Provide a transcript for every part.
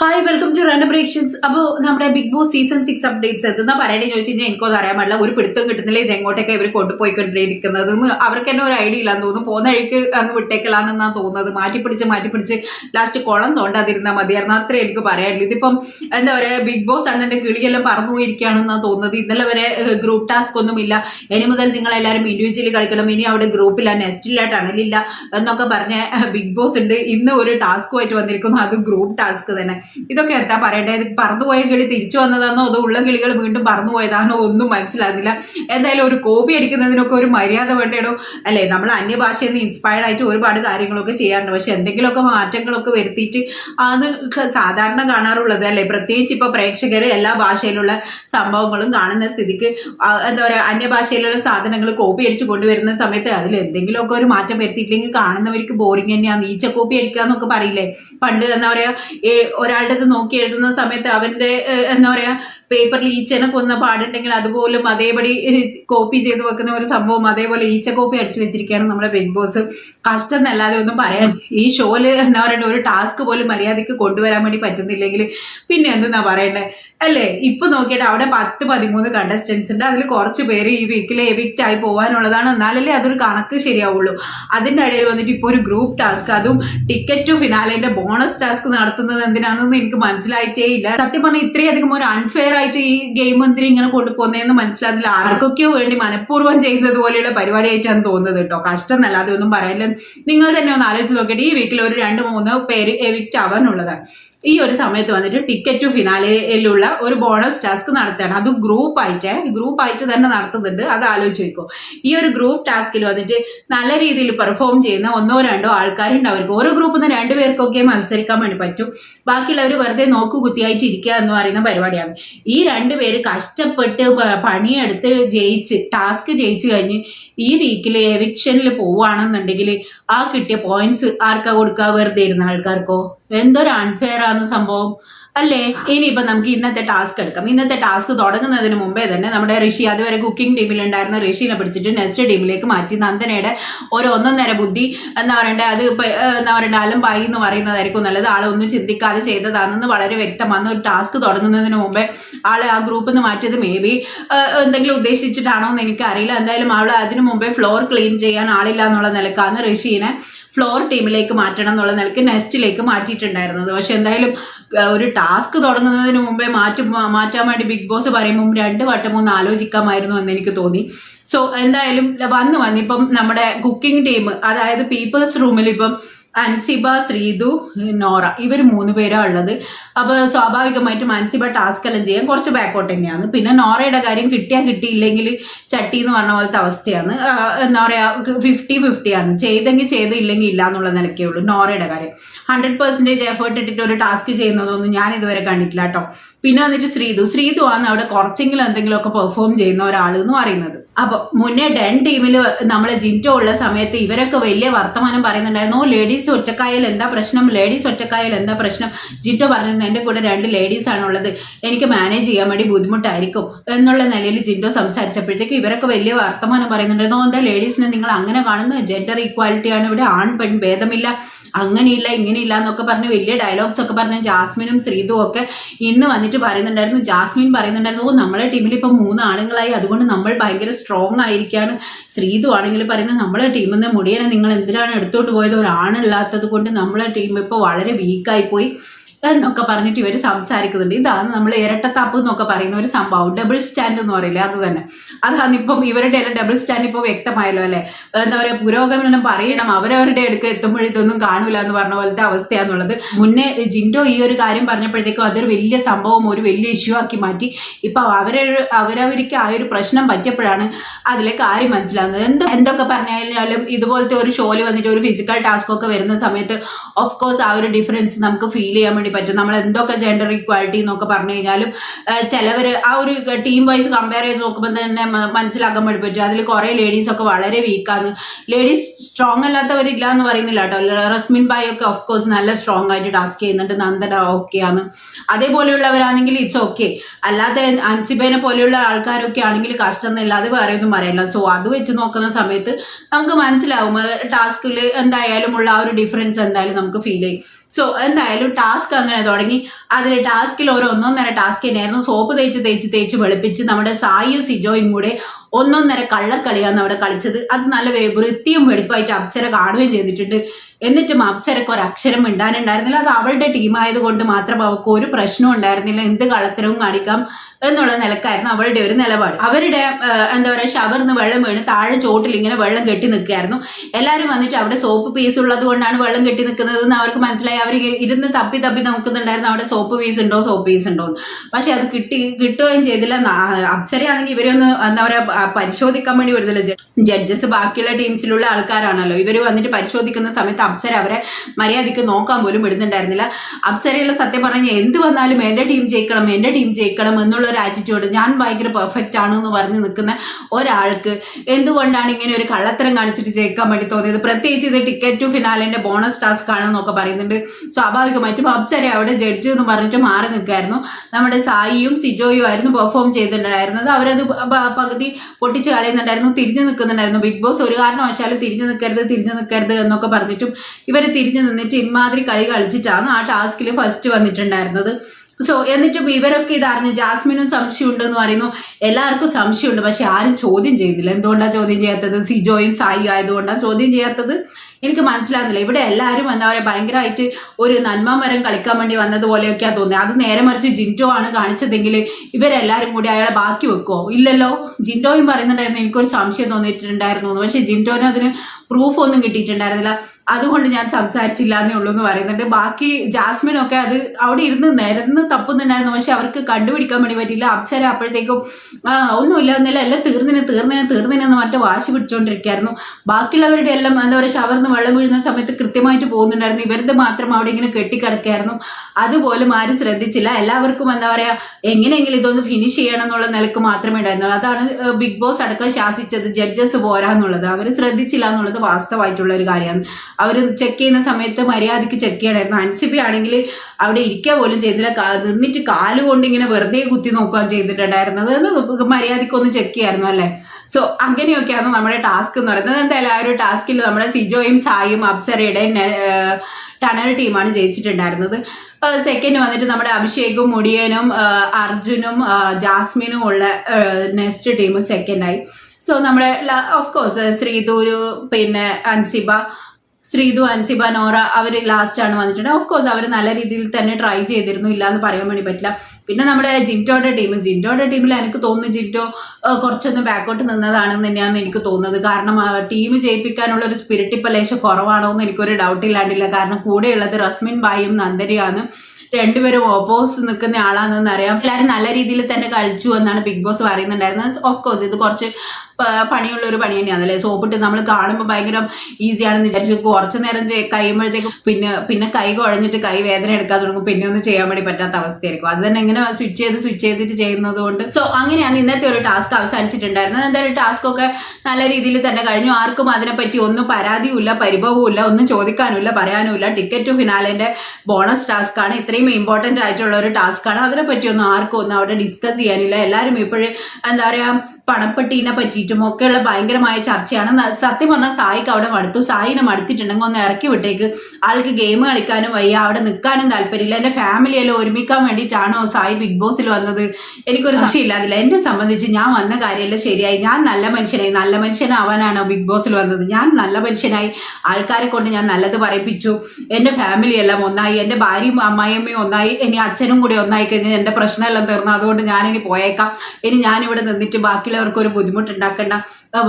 Hi welcome to റൺ പ്രേക്ഷൻസ് അപ്പോൾ നമ്മുടെ Big Boss season six updates എന്താ പറയണേ ചോദിച്ചു കഴിഞ്ഞാൽ എനിക്കൊന്നും അറിയാൻ പാടില്ല. ഒരു പിടുത്തം കിട്ടുന്നില്ല. ഇത് എങ്ങോട്ടൊക്കെ ഇവർ കൊണ്ടുപോയിക്കൊണ്ടിരിക്കുന്നത് അവർക്ക് തന്നെ ഒരു ഐഡിയ ഇല്ലാന്ന് തോന്നുന്നു. പോകുന്ന വഴിക്ക് അങ്ങ് വിട്ടേക്കലാണെന്നാണ് തോന്നുന്നത്. മാറ്റി പിടിച്ച് മാറ്റി പിടിച്ച് ലാസ്റ്റ് കുളം തോണ്ടാതിരുന്നാൽ മതിയായിരുന്നു. അത്രേ എനിക്ക് പറയാനുള്ളൂ. ഇതിപ്പം എന്താ പറയുക ബിഗ് ബോസ് അണ്ണന്റെ കിളിയെല്ലാം പറന്നു പോയിരിക്കുകയാണെന്നാണ് തോന്നുന്നത്. ഇന്നലെ വരെ ഗ്രൂപ്പ് ടാസ്ക് ഒന്നും ഇല്ല. ഇനി മുതൽ നിങ്ങൾ എല്ലാവരും ഇൻഡിവിജ്വലി കളിക്കണം. ഇനി അവിടെ ഗ്രൂപ്പില്ല നെസ്റ്റില്ല ടണലില്ല എന്നൊക്കെ പറഞ്ഞ ബിഗ് ബോസ് ഉണ്ട്. ഇന്ന് ഒരു ടാസ്കുമായിട്ട് വന്നിരിക്കുന്നു. അത് ഗ്രൂപ്പ് ടാസ്ക് തന്നെ. ഇതൊക്കെ എന്താ പറയേണ്ടത് ഇത് പറന്നുപോയ കിളി തിരിച്ചു വന്നതാണോ? അതോ ഉള്ള കിളികൾ വീണ്ടും പറന്നു പോയതാണോ ഒന്നും മനസ്സിലാകുന്നില്ല. എന്തായാലും ഒരു കോപ്പി അടിക്കുന്നതിനൊക്കെ ഒരു മര്യാദ വേണ്ടേടോ? അല്ലേ? നമ്മൾ അന്യഭാഷയിൽ നിന്ന് ഇൻസ്പയർഡ് ആയിട്ട് ഒരുപാട് കാര്യങ്ങളൊക്കെ ചെയ്യാറുണ്ട്. പക്ഷെ എന്തെങ്കിലുമൊക്കെ മാറ്റങ്ങളൊക്കെ വരുത്തിയിട്ട് അത് സാധാരണ കാണാറുള്ളത് അല്ലേ? പ്രത്യേകിച്ച് ഇപ്പൊ പ്രേക്ഷകർ എല്ലാ ഭാഷയിലുള്ള സംഭവങ്ങളും കാണുന്ന സ്ഥിതിക്ക് എന്താ പറയുക അന്യഭാഷയിലുള്ള സാധനങ്ങൾ കോപ്പി അടിച്ച് കൊണ്ടുവരുന്ന സമയത്ത് അതിൽ എന്തെങ്കിലുമൊക്കെ ഒരു മാറ്റം വരുത്തിയിട്ടില്ലെങ്കിൽ കാണുന്നവർക്ക് ബോറിംഗ് തന്നെയാണ് നീച്ച കോപ്പി അടിക്കുക എന്നൊക്കെ പറയില്ലേ? പണ്ട് എന്താ പറയാ ഏ, ഒരാളുടെ ഇത് നോക്കി എഴുതുന്ന സമയത്ത് അവന്റെ എന്താ പറയാ പേപ്പറിൽ ഈച്ചനെ കൊന്ന പാടുണ്ടെങ്കിൽ അതുപോലും അതേപടി കോപ്പി ചെയ്ത് വെക്കുന്ന ഒരു സംഭവം അതേപോലെ ഈച്ച കോപ്പി അടിച്ചു വെച്ചിരിക്കുകയാണ് നമ്മുടെ ബിഗ് ബോസ്. കഷ്ടം എന്നല്ലാതെ ഒന്നും പറയാൻ ഈ ഷോയിൽ എന്താ പറയണ്ടേ ഒരു ടാസ്ക് പോലും മര്യാദയ്ക്ക് കൊണ്ടുവരാൻ വേണ്ടി പറ്റുന്നില്ലെങ്കിൽ പിന്നെ എന്തെന്നാ പറയണ്ടേ? അല്ലേ? ഇപ്പൊ നോക്കിയിട്ട് അവിടെ പത്ത് പതിമൂന്ന് കണ്ടസ്റ്റൻസ് ഉണ്ട്. അതിൽ കുറച്ച് പേര് ഈ വീക്കിൽ എവിക്റ്റ് ആയി പോകാനുള്ളതാണ് എന്നാലല്ലേ അതൊരു കണക്ക് ശരിയാവുള്ളൂ. അതിന്റെ ഇടയിൽ വന്നിട്ട് ഇപ്പോൾ ഒരു ഗ്രൂപ്പ് ടാസ്ക് അതും ടിക്കറ്റ് ടു ഫിനാലിന്റെ ബോണസ് ടാസ്ക് നടത്തുന്നത് എന്തിനാണെന്ന് എനിക്ക് മനസ്സിലായിട്ടേ ഇല്ല. സത്യം പറഞ്ഞാൽ ഇത്രയധികം ഒരു അൺഫെയർ ആയിട്ട് ഈ ഗെയിം എന്തിനും ഇങ്ങനെ കൊണ്ടുപോകുന്നതെന്ന് മനസ്സിലാകുന്നില്ല ആർക്കൊക്കെയോ വേണ്ടി മനഃപൂർവം ചെയ്യുന്നത് പോലെയുള്ള പരിപാടിയായിട്ടാണ് തോന്നുന്നത് കേട്ടോ. കഷ്ടം എന്നല്ലാതെ ഒന്നും പറയാനില്ല. നിങ്ങൾ തന്നെ ഒന്ന് ആലോചിച്ച് നോക്കിയിട്ട് ഈ വീക്കിൽ ഒരു രണ്ട് മൂന്ന് പേര് എവിക്റ്റ് ആവാനുള്ളതാണ്. ഈ ഒരു സമയത്ത് വന്നിട്ട് ടിക്കറ്റ് ടു ഫിനാലയിലുള്ള ഒരു ബോണസ് ടാസ്ക് നടത്തുകയാണ്. അത് ഗ്രൂപ്പ് ആയിട്ട്. ഗ്രൂപ്പ് ആയിട്ട് തന്നെ നടത്തുന്നുണ്ട്. അത് ആലോചിച്ച് വെക്കോ ഈ ഒരു ഗ്രൂപ്പ് ടാസ്കിൽ വന്നിട്ട് നല്ല രീതിയിൽ പെർഫോം ചെയ്യുന്ന ഒന്നോ രണ്ടോ ആൾക്കാരുണ്ടാവും ഓരോ ഗ്രൂപ്പിൽ നിന്ന് രണ്ടുപേർക്കൊക്കെ മത്സരിക്കാൻ വേണ്ടി പറ്റും. ബാക്കിയുള്ളവർ വെറുതെ നോക്കുകുത്തിയായിട്ട് ഇരിക്കുക എന്ന് പറയുന്ന പരിപാടിയാണ്. ഈ രണ്ടുപേര് കഷ്ടപ്പെട്ട് പണിയെടുത്ത് ജയിച്ച് ടാസ്ക് ജയിച്ചു കഴിഞ്ഞ് ഈ വീക്കിൽ എവിക്ഷനിൽ പോവുകയാണെന്നുണ്ടെങ്കിൽ ആ കിട്ടിയ പോയിന്റ്സ് ആർക്കാ കൊടുക്കുക വെറുതെ ഇരുന്ന ആൾക്കാർക്കോ? എന്തൊരു അൺഫെയർ ആണ് സംഭവം. അല്ലേ? ഇനിയിപ്പോ നമുക്ക് ഇന്നത്തെ ടാസ്ക് എടുക്കാം. ഇന്നത്തെ ടാസ്ക് തുടങ്ങുന്നതിന് മുമ്പേ തന്നെ നമ്മുടെ ഋഷി അതുവരെ കുക്കിംഗ് ടീമിൽ ഉണ്ടായിരുന്ന ഋഷിനെ പിടിച്ചിട്ട് നെക്സ്റ്റ് ടീമിലേക്ക് മാറ്റി. നന്ദനയുടെ ഒരു ഒന്നൊന്നര ബുദ്ധി എന്താ പറയണ്ടേ അത് എന്താ പറയണ്ടേ അലമ്പായി എന്ന് പറയുന്നതായിരിക്കും നല്ലത്. ആളെ ഒന്നും ചിന്തിക്കാതെ ചെയ്തതാണെന്ന് വളരെ വ്യക്തമാണ്. ഒരു ടാസ്ക് തുടങ്ങുന്നതിന് മുമ്പേ ആളെ ആ ഗ്രൂപ്പിൽ നിന്ന് മാറ്റിയത് മേ ബി എന്തെങ്കിലും ഉദ്ദേശിച്ചിട്ടാണോ എന്ന് എനിക്കറിയില്ല. എന്തായാലും അവളെ അതിനു മുമ്പേ ഫ്ലോർ ക്ലീൻ ചെയ്യാൻ ആളില്ല എന്നുള്ള നിലക്കാണ് ഋഷീനെ ഫ്ലോർ ടീമിലേക്ക് മാറ്റണം എന്നുള്ള നിലയ്ക്ക് നെസ്റ്റിലേക്ക് മാറ്റിയിട്ടുണ്ടായിരുന്നത്. പക്ഷെ എന്തായാലും ഒരു ടാസ്ക് തുടങ്ങുന്നതിന് മുമ്പേ മാറ്റും മാറ്റാൻ വേണ്ടി ബിഗ് ബോസ് പറയുമ്പോൾ രണ്ട് വട്ടം ഒന്ന് ആലോചിക്കാമായിരുന്നു എന്ന് എനിക്ക് തോന്നി. സോ എന്തായാലും വന്ന് വന്ന് ഇപ്പം നമ്മുടെ കുക്കിംഗ് ടീം അതായത് പീപ്പിൾസ് റൂമിൽ ഇപ്പം അൻസിബ ശ്രീതു നോറ ഇവർ മൂന്ന് പേരാണ് ഉള്ളത്. അപ്പോൾ സ്വാഭാവികമായിട്ടും അൻസിബ ടാസ്ക് എല്ലാം ചെയ്യാൻ കുറച്ച് ബാക്കോട്ട് തന്നെയാണ്. പിന്നെ നോറയുടെ കാര്യം കിട്ടിയാൽ കിട്ടിയില്ലെങ്കിൽ ചട്ടി എന്ന് പറഞ്ഞ പോലത്തെ അവസ്ഥയാണ്. എന്താ പറയുക ഫിഫ്റ്റി ഫിഫ്റ്റി ആണ്. ചെയ്തെങ്കിൽ ചെയ്ത് ഇല്ലെങ്കിൽ ഇല്ല എന്നുള്ള നിലയ്ക്കേ ഉള്ളൂ നോറയുടെ കാര്യം. ഹൺഡ്രഡ് പെർസെന്റേജ് എഫേർട്ട് ഇട്ടിട്ട് ഒരു ടാസ്ക് ചെയ്യുന്നതൊന്നും ഞാൻ ഇതുവരെ കണ്ടിട്ടില്ല കേട്ടോ. പിന്നെ വന്നിട്ട് ശ്രീതു. ശ്രീതു ആണ് അവിടെ കുറച്ചെങ്കിലും എന്തെങ്കിലുമൊക്കെ പെർഫോം ചെയ്യുന്ന ഒരാൾ എന്ന് പറയുന്നത്. അപ്പൊ മുന്നേ ഡെൻ ടീമിൽ നമ്മളെ ജിന്റോ ഉള്ള സമയത്ത് ഇവരൊക്കെ വലിയ വർത്തമാനം പറയുന്നുണ്ടായിരുന്നു. ഓ ലേഡീസ് ഒറ്റക്കായൽ എന്താ പ്രശ്നം? ലേഡീസ് ഒറ്റക്കായൽ എന്താ പ്രശ്നം? ജിന്റോ പറഞ്ഞിരുന്നു എന്റെ കൂടെ രണ്ട് ലേഡീസ് ആണുള്ളത് എനിക്ക് മാനേജ് ചെയ്യാൻ വേണ്ടി ബുദ്ധിമുട്ടായിരിക്കും. എന്നുള്ള നിലയിൽ ജിന്റോ സംസാരിച്ചപ്പോഴത്തേക്ക് ഇവരൊക്കെ വലിയ വർത്തമാനം പറയുന്നുണ്ടായിരുന്നു. എന്താ ലേഡീസിനെ നിങ്ങൾ അങ്ങനെ കാണുന്നത്? ജെൻഡർ ഈക്വാലിറ്റി ആണ് ഇവിടെ. ആൺ പെൺ ഭേദമില്ല. അങ്ങനെയില്ല ഇങ്ങനെയില്ല എന്നൊക്കെ പറഞ്ഞ് വലിയ ഡയലോഗ്സ് ഒക്കെ പറഞ്ഞ് ജാസ്മിനും ശ്രീതും ഒക്കെ ഇന്ന് വന്നിട്ട് പറയുന്നുണ്ടായിരുന്നു. ജാസ്മിൻ പറയുന്നുണ്ടായിരുന്നു ഓ നമ്മളെ ടീമിൽ ഇപ്പം മൂന്ന് ആണുങ്ങളായി. അതുകൊണ്ട് നമ്മൾ ഭയങ്കര സ്ട്രോങ് ആയിരിക്കാണ്. ശ്രീതു ആണെങ്കിൽ പറയുന്നത് നമ്മളെ ടീമിൽ നിന്ന് മുടിയനെ നിങ്ങൾ എന്തിനാണ് എടുത്തോണ്ട് പോയത്? ഒരാണില്ലാത്തത് കൊണ്ട് നമ്മളെ ടീം ഇപ്പോൾ വളരെ വീക്കായി പോയി എന്നൊക്കെ പറഞ്ഞിട്ട് ഇവർ സംസാരിക്കുന്നുണ്ട്. ഇതാണ് നമ്മൾ ഇരട്ടത്താപ്പ് എന്നൊക്കെ പറയുന്ന ഒരു സംഭവം. ഡബിൾ സ്റ്റാൻഡ് എന്ന് പറയില്ലേ അത് തന്നെ. അതാണ് ഇപ്പം ഇവരുടെ ഡബിൾ സ്റ്റാൻഡ് ഇപ്പോൾ വ്യക്തമായല്ലോ അല്ലേ? എന്താ പറയുക പുരോഗമനം പറയണം. അവരവരുടെ അടുക്ക് എത്തുമ്പോഴേക്കൊന്നും കാണൂല എന്ന് പറഞ്ഞ പോലത്തെ അവസ്ഥയാന്നുള്ളത്. മുന്നേ ജിൻഡോ ഈ ഒരു കാര്യം പറഞ്ഞപ്പോഴത്തേക്കും അതൊരു വലിയ സംഭവം ഒരു വലിയ ഇഷ്യൂ ആക്കി മാറ്റി. ഇപ്പൊ അവരെ അവരവർക്ക് ആ ഒരു പ്രശ്നം പറ്റിയപ്പോഴാണ് അതിലെ കാര്യം മനസ്സിലാകുന്നത്. എന്തോ എന്തൊക്കെ പറഞ്ഞാലും ഇതുപോലത്തെ ഒരു ഷോയിൽ വന്നിട്ട് ഒരു ഫിസിക്കൽ ടാസ്ക് ഒക്കെ വരുന്ന സമയത്ത് ഓഫ് കോഴ്സ് ആ ഒരു ഡിഫറൻസ് നമുക്ക് ഫീൽ ചെയ്യാൻ വേണ്ടി പറ്റും. നമ്മൾ എന്തൊക്കെ ജെൻഡർ ഈക്വാലിറ്റി എന്നൊക്കെ പറഞ്ഞു കഴിഞ്ഞാലും ചിലവർ ആ ഒരു ടീം വൈസ് കമ്പയർ ചെയ്ത് നോക്കുമ്പോൾ തന്നെ മനസ്സിലാക്കാൻ വേണ്ടി പറ്റും. അതിൽ കുറേ ലേഡീസ് ഒക്കെ വളരെ വീക്കാണ് ലേഡീസ് സ്ട്രോങ് അല്ലാത്തവരില്ല എന്ന് പറയുന്നില്ല കേട്ടോ. റസ്മിൻ ബായ് ഒക്കെ ഓഫ് കോഴ്സ് നല്ല സ്ട്രോങ് ആയിട്ട് ടാസ്ക് ചെയ്യുന്നുണ്ട്. നന്ദന ആണ്. അതേപോലെയുള്ളവരാണെങ്കിൽ ഇറ്റ്സ് ഓക്കെ അല്ലാതെ അൻസിബേനെ പോലെയുള്ള ആൾക്കാരൊക്കെ ആണെങ്കിൽ കഷ്ടം എന്നില്ല. അത് വേറെ ഒന്നും പറയില്ല. സോ അത് വെച്ച് നോക്കുന്ന സമയത്ത് നമുക്ക് മനസ്സിലാവും ടാസ്കിൽ എന്തായാലും ഉള്ള ആ ഒരു ഡിഫറൻസ് എന്തായാലും നമുക്ക് ഫീൽ ചെയ്യും. സോ എന്തായാലും ടാസ്ക് അങ്ങനെ തുടങ്ങി. അതിൽ ടാസ്കിൽ ഓരോ ഒന്നൊന്നര ടാസ്ക് തന്നെയായിരുന്നു. സോപ്പ് തേച്ച് തേച്ച് തേച്ച് വെളുപ്പിച്ച് നമ്മുടെ സായിയും സിജോയും കൂടെ ഒന്നൊന്നര കള്ളക്കളിയാണ് അവിടെ കളിച്ചത്. അത് നല്ല വൃത്തിയും വെടിപ്പായിട്ട് അപ്സര കാണുകയും ചെയ്തിട്ടുണ്ട്. എന്നിട്ടും അപ്സരക്ക് ഒരു അക്ഷരം മിണ്ടാനുണ്ടായിരുന്നില്ല. അത് അവളുടെ ടീമായത് കൊണ്ട് മാത്രം അവൾക്ക് ഒരു പ്രശ്നവും ഉണ്ടായിരുന്നില്ല. എന്ത് കളത്തരവും കാണിക്കാം. എന്നുള്ള നിലക്കായിരുന്നു അവളുടെ ഒരു നിലപാട്. അവരുടെ എന്താ പറയുക ഷവർന്ന് വെള്ളം വീണ് താഴെ ചോട്ടിൽ ഇങ്ങനെ വെള്ളം കെട്ടി നിൽക്കുകയായിരുന്നു. എല്ലാവരും വന്നിട്ട് അവിടെ സോപ്പ് പീസ് ഉള്ളത് കൊണ്ടാണ് വെള്ളം കെട്ടി നിൽക്കുന്നതെന്ന് അവർക്ക് മനസ്സിലായി. അവർ ഇരുന്ന് തപ്പി തപ്പി നോക്കുന്നുണ്ടായിരുന്നു അവിടെ സോപ്പ് പീസ് ഉണ്ടോ സോപ്പ് പീസ് ഉണ്ടോ എന്ന്. പക്ഷെ അത് കിട്ടി കിട്ടുകയും ചെയ്തില്ല. അപ്സരയാണെങ്കിൽ ഇവരൊന്ന് എന്താ പറയുക പരിശോധിക്കാൻ വേണ്ടി വരുന്നില്ല ജഡ്ജസ് ബാക്കിയുള്ള ടീംസിലുള്ള ആൾക്കാരാണല്ലോ. ഇവർ വന്നിട്ട് പരിശോധിക്കുന്ന സമയത്ത് അപ്സര അവരെ മര്യാദയ്ക്ക് നോക്കാൻ പോലും വിടുന്നുണ്ടായിരുന്നില്ല. അപ്സരയുള്ള സത്യം പറഞ്ഞാൽ എന്ത് വന്നാലും എന്റെ ടീം ജയിക്കണം എന്റെ ടീം ജയിക്കണം എന്നുള്ള ഒരു ആറ്റിറ്റ്യൂഡ് ഞാൻ ഭയങ്കര പെർഫെക്റ്റ് ആണ് എന്ന് പറഞ്ഞ് നിൽക്കുന്ന ഒരാൾക്ക് എന്തുകൊണ്ടാണ് ഇങ്ങനെ ഒരു കള്ളത്തരം കാണിച്ചിട്ട് ജയിക്കാൻ വേണ്ടി തോന്നിയത്? പ്രത്യേകിച്ച് ഇത് ടിക്കറ്റ് ടു ഫിനാലിന്റെ ബോണസ് ടാസ്ക് ആണെന്നൊക്കെ പറയുന്നുണ്ട്. സ്വാഭാവികമായിട്ടും അബ്സരെ അവിടെ ജഡ്ജ് എന്ന് പറഞ്ഞിട്ട് മാറി നിൽക്കായിരുന്നു നമ്മുടെ സായിയും സിജോയും ആയിരുന്നു പെർഫോം ചെയ്തിട്ടുണ്ടായിരുന്നത്. അവരത് പകുതി പൊട്ടിച്ച് കളയുന്നുണ്ടായിരുന്നു തിരിഞ്ഞു നിൽക്കുന്നുണ്ടായിരുന്നു. ബിഗ് ബോസ് ഒരു കാരണവശാലും തിരിഞ്ഞു നിൽക്കരുത് തിരിഞ്ഞു നിൽക്കരുത് എന്നൊക്കെ പറഞ്ഞിട്ടും ഇവർ തിരിഞ്ഞു നിന്നിട്ട് ഇമാതിരി കളി കളിച്ചിട്ടാണ് ആ ടാസ്കിൽ ഫസ്റ്റ് വന്നിട്ടുണ്ടായിരുന്നത്. സോ എന്നിട്ടും ഇവരൊക്കെ ഇതറിഞ്ഞ് ജാസ്മിനും സംശയം ഉണ്ടെന്ന് പറയുന്നു. എല്ലാവർക്കും സംശയമുണ്ട്. പക്ഷെ ആരും ചോദ്യം ചെയ്തില്ല. എന്തുകൊണ്ടാണ് ചോദ്യം ചെയ്യാത്തത്? സിജോയും സായി ആയതുകൊണ്ടാണ് ചോദ്യം ചെയ്യാത്തത്? എനിക്ക് മനസ്സിലാകുന്നില്ല ഇവിടെ എല്ലാവരും എന്താ പറയുക ഭയങ്കരമായിട്ട് ഒരു നന്മ മരം കളിക്കാൻ വേണ്ടി വന്നതുപോലെയൊക്കെയാ തോന്നുന്നത്. അത് നേരെ മറിച്ച് ജിന്റോ ആണ് കാണിച്ചതെങ്കിൽ ഇവരെല്ലാവരും കൂടി അയാളെ ബാക്കി വെക്കുമോ ഇല്ലല്ലോ. ജിന്റോയും പറയുന്നുണ്ടായിരുന്നു എനിക്കൊരു സംശയം തോന്നിയിട്ടുണ്ടായിരുന്നു. പക്ഷെ ജിന്റോന് അതിന് പ്രൂഫ് ഒന്നും കിട്ടിയിട്ടുണ്ടായിരുന്നില്ല. അതുകൊണ്ട് ഞാൻ സംസാരിച്ചില്ല എന്നേ ഉള്ളൂ എന്ന് പറയുന്നുണ്ട്. ബാക്കി ജാസ്മിനൊക്കെ അത് അവിടെ ഇരുന്ന് നിരന്ന് തപ്പുന്നുണ്ടായിരുന്നു. പക്ഷെ അവർക്ക് കണ്ടുപിടിക്കാൻ വേണ്ടി പറ്റിയില്ല. അപ്സര അപ്പോഴത്തേക്കും ഒന്നുമില്ല എന്നല്ല എല്ലാം തീർന്നിന് തീർന്നിന് തീർന്നിനെന്ന് മറ്റേ വാശി പിടിച്ചോണ്ടിരിക്കായിരുന്നു. ബാക്കിയുള്ളവരുടെ എല്ലാം എന്താ പറയുക ഷവർന്ന് വെള്ളം വീഴുന്ന സമയത്ത് കൃത്യമായിട്ട് പോകുന്നുണ്ടായിരുന്നു. ഇവരുടെ മാത്രം അവിടെ ഇങ്ങനെ കെട്ടിക്കിടക്കായിരുന്നു. അതുപോലും ആരും ശ്രദ്ധിച്ചില്ല. എല്ലാവർക്കും എന്താ പറയാ എങ്ങനെയെങ്കിലും ഇതൊന്ന് ഫിനിഷ് ചെയ്യണം എന്നുള്ള നിലയ്ക്ക് മാത്രമേ ഉണ്ടായിരുന്നുള്ളൂ. അതാണ് ബിഗ് ബോസ് അടക്കം ശാസിച്ചത് ജഡ്ജസ് പോരാന്നുള്ളത്. അവർ ശ്രദ്ധിച്ചില്ല എന്നുള്ളത് വാസ്തവമായിട്ടുള്ള ഒരു കാര്യമാണ്. അവർ ചെക്ക് ചെയ്യുന്ന സമയത്ത് മര്യാദയ്ക്ക് ചെക്ക് ചെയ്യണമായിരുന്നു. അൻസിബി ആണെങ്കിൽ അവിടെ ഇരിക്കുക പോലും ചെയ്തില്ല. നിന്നിട്ട് കാൽ കൊണ്ട് ഇങ്ങനെ വെറുതെ കുത്തി നോക്കുകയാണ് ചെയ്തിട്ടുണ്ടായിരുന്നത്. മര്യാദയ്ക്കൊന്ന് ചെക്ക് ചെയ്യായിരുന്നു അല്ലേ? സോ അങ്ങനെയൊക്കെയാണ് നമ്മുടെ ടാസ്ക് എന്ന് പറയുന്നത്. എന്തായാലും ആ ഒരു ടാസ്കിൽ നമ്മുടെ സിജോയും സായും അപ്സരയുടെ ടണൽ ടീമാണ് ജയിച്ചിട്ടുണ്ടായിരുന്നത്. സെക്കൻഡ് വന്നിട്ട് നമ്മുടെ അഭിഷേകും മുടിയനും അർജുനും ജാസ്മിനും ഉള്ള നെക്സ്റ്റ് ടീം സെക്കൻഡായി സോ നമ്മുടെ ഓഫ് കോഴ്സ് ശ്രീധൂരു പിന്നെ അൻസിബ ശ്രീധു അൻസിബ നോറ ലാസ്റ്റ് ആണ് വന്നിട്ടുണ്ട്. ഓഫ് കോഴ്സ് അവർ നല്ല രീതിയിൽ തന്നെ ട്രൈ ചെയ്തിരുന്നു. ഇല്ല എന്ന് പറയാൻ വേണ്ടി പറ്റില്ല. പിന്നെ നമ്മുടെ ജിന്റോയുടെ ടീം ജിന്റോയുടെ ടീമിൽ എനിക്ക് തോന്നുന്നു ജിന്റോ കുറച്ചൊന്ന് ബാക്കോട്ട് നിന്നതാണെന്ന് തന്നെയാണ് എനിക്ക് തോന്നുന്നത്. കാരണം ടീം ജയിപ്പിക്കാനുള്ള ഒരു സ്പിരിറ്റ് ഇപ്പം ലേശം കുറവാണോ എന്ന് എനിക്കൊരു ഡൗട്ട് ഇല്ലാണ്ടില്ല. കാരണം കൂടെയുള്ളത് റസ്മിൻ ബായും നന്ദരിയാണ് രണ്ടുപേരും ഓപ്പോസ് നിൽക്കുന്ന ആളാണെന്ന് അറിയാം. എല്ലാവരും നല്ല രീതിയിൽ തന്നെ കളിച്ചു എന്നാണ് ബിഗ് ബോസ് പറയുന്നുണ്ടായിരുന്നത്. ഓഫ് കോഴ്സ് ഇത് കുറച്ച് പണിയുള്ള ഒരു പണി തന്നെയാണ് അല്ലേ? സോപ്പിട്ട് നമ്മൾ കാണുമ്പോൾ ഭയങ്കര ഈസിയാണെന്ന് വിചാരിച്ചു കുറച്ച് നേരം കഴിയുമ്പോഴത്തേക്കും പിന്നെ പിന്നെ കൈ കുഴഞ്ഞിട്ട് കൈ വേദന എടുക്കാൻ തുടങ്ങും. പിന്നെ ഒന്നും ചെയ്യാൻ വേണ്ടി പറ്റാത്ത അവസ്ഥയായിരിക്കും. അത് തന്നെ ഇങ്ങനെ സ്വിച്ച് ചെയ്ത് സ്വിച്ച് ചെയ്തിട്ട് ചെയ്യുന്നത് കൊണ്ട്. സോ അങ്ങനെയാണ് ഇന്നത്തെ ഒരു ടാസ്ക് അവസാനിച്ചിട്ടുണ്ടായിരുന്നത്. എന്തായാലും ടാസ്ക് ഒക്കെ നല്ല രീതിയിൽ തന്നെ കഴിഞ്ഞു. ആർക്കും അതിനെപ്പറ്റി ഒന്നും പരാതിയുമില്ല പരിഭവമില്ല ഒന്നും ചോദിക്കാനുമില്ല പറയാനുമില്ല. ടിക്കറ്റ് ടു ഫിനാലിന്റെ ബോണസ് ടാസ്ക് ആണ്. ഇത്രയും ഇമ്പോർട്ടന്റ് ആയിട്ടുള്ള ഒരു ടാസ്ക് ആണ്. അതിനെപ്പറ്റി ഒന്നും ആർക്കും ഒന്നും അവിടെ ഡിസ്കസ് ചെയ്യാനില്ല. എല്ലാവരും ഇപ്പോഴും എന്താ പറയാ പണപ്പെട്ടീനെ പറ്റിയിട്ടും ഒക്കെയുള്ള ഭയങ്കരമായ ചർച്ചയാണ്. സത്യം പറഞ്ഞാൽ സായിക്ക് അവിടെ മടുത്തു. സായിനെ മടുത്തിട്ടുണ്ടെങ്കിൽ ഒന്ന് ഇറക്കി വിട്ടേക്ക്. ആൾക്ക് ഗെയിം കളിക്കാനും വയ്യ. അവിടെ നിൽക്കാനും താല്പര്യമില്ല. ഫാമിലി എല്ലാം ഒരുമിക്കാൻ വേണ്ടിയിട്ടാണോ സായി ബിഗ് ബോസിൽ വന്നത്? എനിക്കൊരു സംശയമില്ല അതില്ല എന്നെ സംബന്ധിച്ച് ഞാൻ വന്ന കാര്യമല്ല ശരിയായി. ഞാൻ നല്ല മനുഷ്യനായി. നല്ല മനുഷ്യനാവാനാണോ ബിഗ് ബോസിൽ വന്നത്? ഞാൻ നല്ല മനുഷ്യനായി. ആൾക്കാരെ കൊണ്ട് ഞാൻ നല്ലത് പറയിപ്പിച്ചു. എന്റെ ഫാമിലി എല്ലാം ഒന്നായി. എന്റെ ഭാര്യയും അമ്മായിയമ്മയും ഒന്നായി. ഇനി അച്ഛനും കൂടി ഒന്നായി കഴിഞ്ഞാൽ എന്റെ പ്രശ്നമെല്ലാം തീർന്നു. അതുകൊണ്ട് ഞാനിനി പോയേക്കാം. ഇനി ഞാനിവിടെ നിന്നിട്ട് ബാക്കിയുള്ളവർക്ക് ഒരു ബുദ്ധിമുട്ടുണ്ടാക്കേണ്ട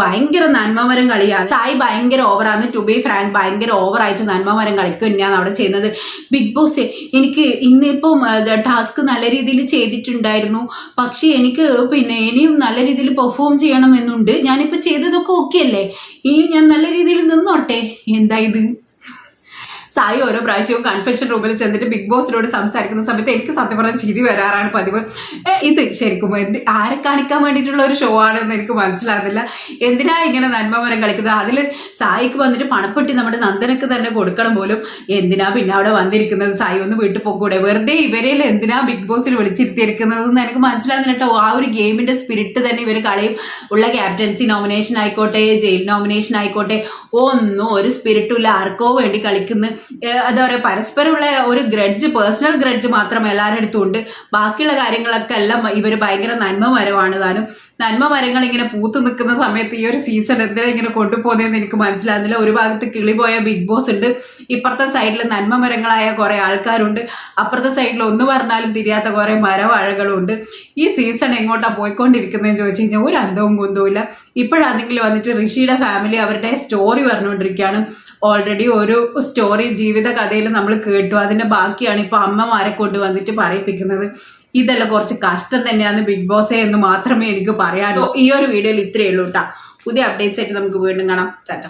ഭയങ്കര നന്മമരം കളിയാ. സായി ഭയങ്കര ഓവറാണ് ടു ബി ഫ്രാങ്ക് ഭയങ്കര ഓവറായിട്ട് നന്മമരം കളിക്കും തന്നെയാണ് അവിടെ ചെയ്യുന്നത്. ബിഗ് ബോസ് എനിക്ക് ഇന്നിപ്പം ടാസ്ക് നല്ല രീതിയിൽ ചെയ്തിട്ടുണ്ടായിരുന്നു. പക്ഷെ എനിക്ക് പിന്നെ ഇനിയും നല്ല രീതിയിൽ പെർഫോം ചെയ്യണമെന്നുണ്ട്. ഞാനിപ്പോൾ ചെയ്തതൊക്കെ ഓക്കെ അല്ലേ? ഇനിയും ഞാൻ നല്ല രീതിയിൽ നിന്നോട്ടെ? എന്താ ഇത്? സായി ഓരോ പ്രാവശ്യവും കൺഫെഷൻ റൂമിൽ ചെന്നിട്ട് ബിഗ് ബോസിനോട് സംസാരിക്കുന്ന സമയത്ത് എനിക്ക് സത്യം പറഞ്ഞാൽ ചിരി വരാറാണ് പതിവ്. ഇത് ശരിക്കും എന്ത് ആരെ കാണിക്കാൻ വേണ്ടിയിട്ടുള്ള ഒരു ഷോ ആണെന്ന് എനിക്ക് മനസ്സിലാകുന്നില്ല. എന്തിനാ ഇങ്ങനെ നന്മമരം കളിക്കുന്നത്? അതിൽ സായിക്ക് വന്നിട്ട് പണപ്പെട്ടി നമ്മുടെ നന്ദനക്ക് തന്നെ കൊടുക്കണം പോലും. എന്തിനാ പിന്നെ അവിടെ വന്നിരിക്കുന്നത്? സായി ഒന്ന് വീട്ടിൽ പോകൂടെ വെറുതെ ഇവരെ എന്തിനാ ബിഗ് ബോസിൽ വിളിച്ചിരുത്തിയിരിക്കുന്നത് എന്ന് എനിക്ക് മനസ്സിലാകുന്നില്ല ആ ഒരു ഗെയിമിന്റെ സ്പിരിറ്റ് തന്നെ ഇവർ കളയും. ഉള്ള ക്യാപ്റ്റൻസി നോമിനേഷൻ ആയിക്കോട്ടെ ജയിൽ നോമിനേഷൻ ആയിക്കോട്ടെ ഒന്നും ഒരു സ്പിരിറ്റും ഇല്ല. ആർക്കോ വേണ്ടി കളിക്കുന്ന. ഏഹ് എന്താ പറയുക പരസ്പരമുള്ള ഒരു ഗ്രഡ്ജ് പേഴ്സണൽ ഗ്രഡ്ജ് മാത്രം എല്ലാവരുടെ അടുത്തും ഉണ്ട് ബാക്കിയുള്ള കാര്യങ്ങളൊക്കെ എല്ലാം ഇവർ ഭയങ്കര നന്മ മരമാണ്. താനും നന്മ മരങ്ങൾ ഇങ്ങനെ പൂത്തു നിൽക്കുന്ന സമയത്ത് ഈ ഒരു സീസൺ എന്തിനാ ഇങ്ങനെ കൊണ്ടുപോകുന്നതെന്ന് എനിക്ക് മനസ്സിലാകുന്നില്ല. ഒരു ഭാഗത്ത് കിളി പോയ ബിഗ് ബോസ് ഉണ്ട്. ഇപ്പുറത്തെ സൈഡിൽ നന്മ മരങ്ങളായ കുറെ ആൾക്കാരുണ്ട്. അപ്പുറത്തെ സൈഡിൽ ഒന്ന് പറഞ്ഞാലും തിരിയാത്ത കുറെ മരവാഴകളുണ്ട്. ഈ സീസൺ എങ്ങോട്ടാണ് പോയിക്കൊണ്ടിരിക്കുന്നതെന്ന് ചോദിച്ചു കഴിഞ്ഞാൽ ഒരു അന്തവും കുന്തവും ഇല്ല ഇപ്പോഴാണെങ്കിൽ വന്നിട്ട് ഋഷിയുടെ ഫാമിലി അവരുടെ സ്റ്റോറി പറഞ്ഞുകൊണ്ടിരിക്കുകയാണ്. ഓൾറെഡി ഒരു സ്റ്റോറി ജീവിത കഥയിൽ നമ്മൾ കേട്ടു. അതിന്റെ ബാക്കിയാണ് ഇപ്പൊ അമ്മമാരെ കൊണ്ട് വന്നിട്ട് പറയിപ്പിക്കുന്നത്. ഇതെല്ലാം കുറച്ച് കഷ്ടം തന്നെയാണ് ബിഗ് ബോസേ എന്ന് മാത്രമേ എനിക്ക് പറയാനുള്ളൂ. ഈ ഒരു വീഡിയോയിൽ ഇത്രയേ ഉള്ളൂ കേട്ടോ പുതിയ അപ്ഡേറ്റ്സ് ആയിട്ട് നമുക്ക് വീണ്ടും കാണാം. ചാറ്റ